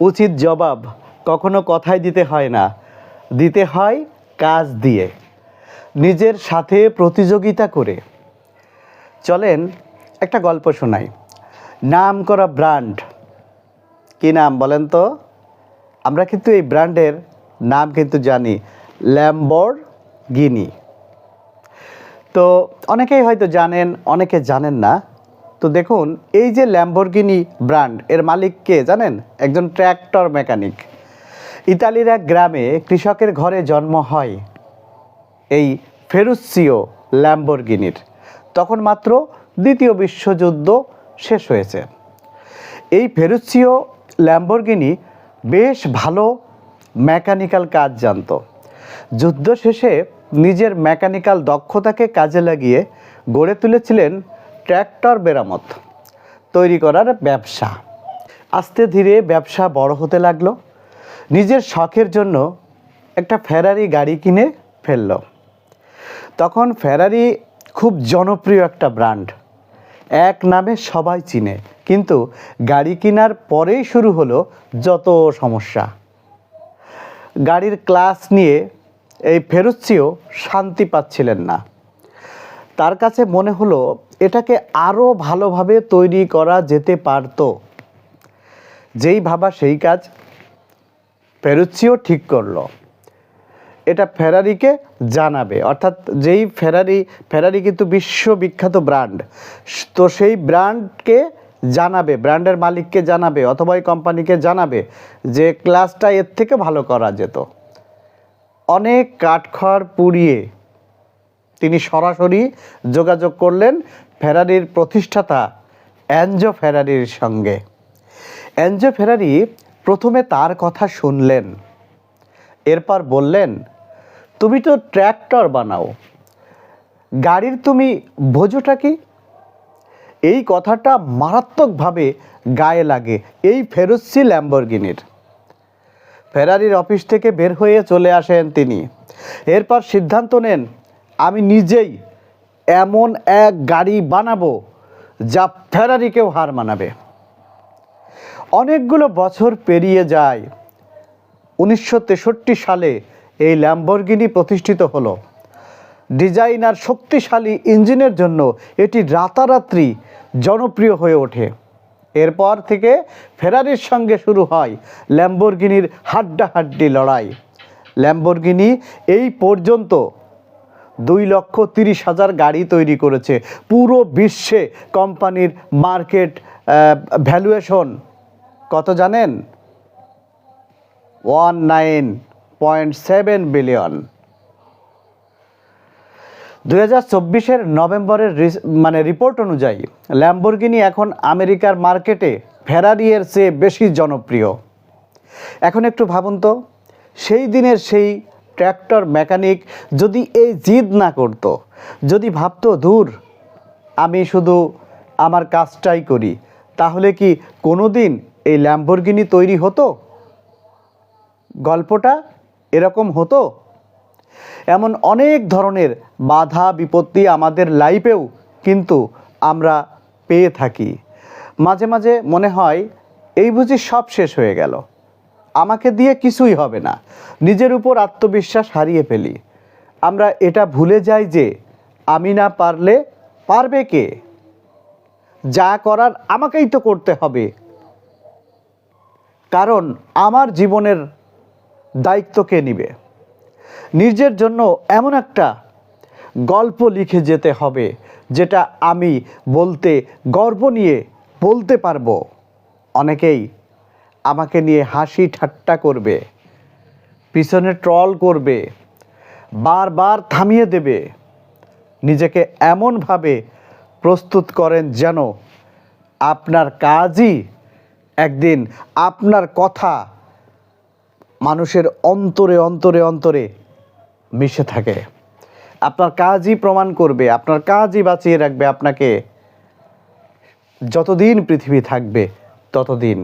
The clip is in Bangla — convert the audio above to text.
উচিত জবাব কখনো কথায় দিতে হয় না। দিতে হয় কাজ দিয়ে। নিজের সাথে প্রতিযোগিতা করে। চলেন একটা গল্প শোনাই। নাম করা ব্র্যান্ড। কি নাম বলেন তো? আমরা কিন্তু এই ব্র্যান্ডের নাম কিন্তু জানি ল্যাম্বর গিনি তো অনেকেই হয়তো জানেন, অনেকে জানেন না। তো দেখুন, এই যে ল্যাম্বরগিনি ব্র্যান্ড এর মালিক কে জানেন? একজন ট্র্যাক্টর মেকানিক ইতালির এক গ্রামে কৃষকের ঘরে জন্ম হয় এই ফেরুসিও ল্যাম্বরগিনির তখন মাত্র দ্বিতীয় বিশ্বযুদ্ধ শেষ হয়েছে। এই ফেরুসিও ল্যাম্বরগিনি বেশ ভালো মেকানিক্যাল কাজ জানতো। যুদ্ধ শেষে নিজের মেকানিক্যাল দক্ষতাকে কাজে লাগিয়ে গড়ে তুলেছিলেন ট্র্যাক্টর মেরামত, তৈরি করার ব্যবসা। আস্তে ধীরে ব্যবসা বড় হতে লাগল। নিজের শখের জন্য একটা ফেরারি গাড়ি কিনে ফেলল। তখন ফেরারি খুব জনপ্রিয় একটা ব্র্যান্ড। এক নামে সবাই চিনে, কিন্তু গাড়ি কেনার পরেই শুরু হলো যত সমস্যা। গাড়ির ক্লাস নিয়ে এই ফেরুচ্ছিও শান্তি পাচ্ছিলেন না। তার কাছে মনে হলো, এটাকে আরও ভালোভাবে তৈরি করা যেতে পারতো। যেই ভাবা সেই কাজ ফেরুচ্ছিও ঠিক করল। এটা ফেরারিকে জানাবে। অর্থাৎ যেই ফেরারি ফেরারি কিন্তু বিশ্ববিখ্যাত ব্র্যান্ড। তো সেই ব্র্যান্ডকে জানাবে, ব্র্যান্ডের মালিককে জানাবে, অথবা এই কোম্পানিকে জানাবে যে ক্লাসটা এর থেকে ভালো করা যেত। অনেক কাঠখড় পুড়িয়ে তিনি সরাসরি যোগাযোগ করলেন ফেরারির প্রতিষ্ঠাতা অ্যাঞ্জো ফেরারির সঙ্গে। অ্যাঞ্জো ফেরারি প্রথমে তার কথা শুনলেন। এরপর বললেন, তুমি তো ট্র্যাক্টর বানাও। গাড়ির তুমি বোঝোটা কি? এই কথাটা মারাত্মকভাবে গায়ে লাগে এই ফেরুসি ল্যাম্বরগিনির। ফেরারির অফিস থেকে বের হয়ে চলে আসেন তিনি। এরপর সিদ্ধান্ত নেন আমি নিজেই এমন এক গাড়ি বানাবো যা ফেরারিকেও হার মানাবে। অনেকগুলো বছর পেরিয়ে যায়। উনিশশো তেষট্টি সালে এই ল্যাম্বরগিনি প্রতিষ্ঠিত হলো। ডিজাইনার শক্তিশালী ইঞ্জিনের জন্য এটি রাতারাত্রি জনপ্রিয় হয়ে ওঠে। এরপর থেকে ফেরারির সঙ্গে শুরু হয় ল্যাম্বরগিনির হাড্ডাহাড্ডি লড়াই। ল্যাম্বরগিনি এই পর্যন্ত দুই লক্ষ তিরিশ হাজার গাড়ি তৈরি করেছে। পুরো বিশ্বে কোম্পানির মার্কেট ভ্যালুয়েশন কত জানেন? One nine point seven billion দু হাজার চব্বিশের নভেম্বরের মানে রিপোর্ট অনুযায়ী ল্যাম্বরগিনি এখন আমেরিকার মার্কেটে ফেরারিয়ের চেয়ে বেশি জনপ্রিয়। এখন একটু ভাবুন তো, সেই দিনের সেই ট্র্যাক্টর, মেকানিক যদি এই জিদ না করত, যদি ভাবতো দূর আমি শুধু আমার কাজটাই করি তাহলে কি কোনো দিন এই ল্যাম্বরগিনি তৈরি হতো? গল্পটা এরকম হতো? এমন অনেক ধরনের বাধা, বিপত্তি আমাদের লাইফেও কিন্তু আমরা পেয়ে থাকি। মাঝে মাঝে মনে হয়, এই বুঝি সব শেষ হয়ে গেল। আমাকে দিয়ে কিছুই হবে না। নিজের উপর আত্মবিশ্বাস হারিয়ে ফেলি। আমরা এটা ভুলে যাই যে আমি না পারলে পারবে কে? যা করার আমাকেই তো করতে হবে। কারণ আমার জীবনের দায়িত্ব কে নিবে? নিজের জন্য এমন একটা গল্প লিখে যেতে হবে, যেটা আমি বলতে, গর্ব নিয়ে বলতে পারব। অনেকেই আমাকে নিয়ে হাসি ঠাট্টা করবে, পিছনে ট্রল করবে, বারবার থামিয়ে দেবে, নিজেকে এমনভাবে প্রস্তুত করেন যেন আপনার কাজই একদিন আপনার কথা মানুষের অন্তরে অন্তরে অন্তরে মিশে থাকে। আপনার কাজই প্রমাণ করবে, আপনার কাজই বাঁচিয়ে রাখবে আপনাকে। যতদিন পৃথিবী থাকবে, ততদিন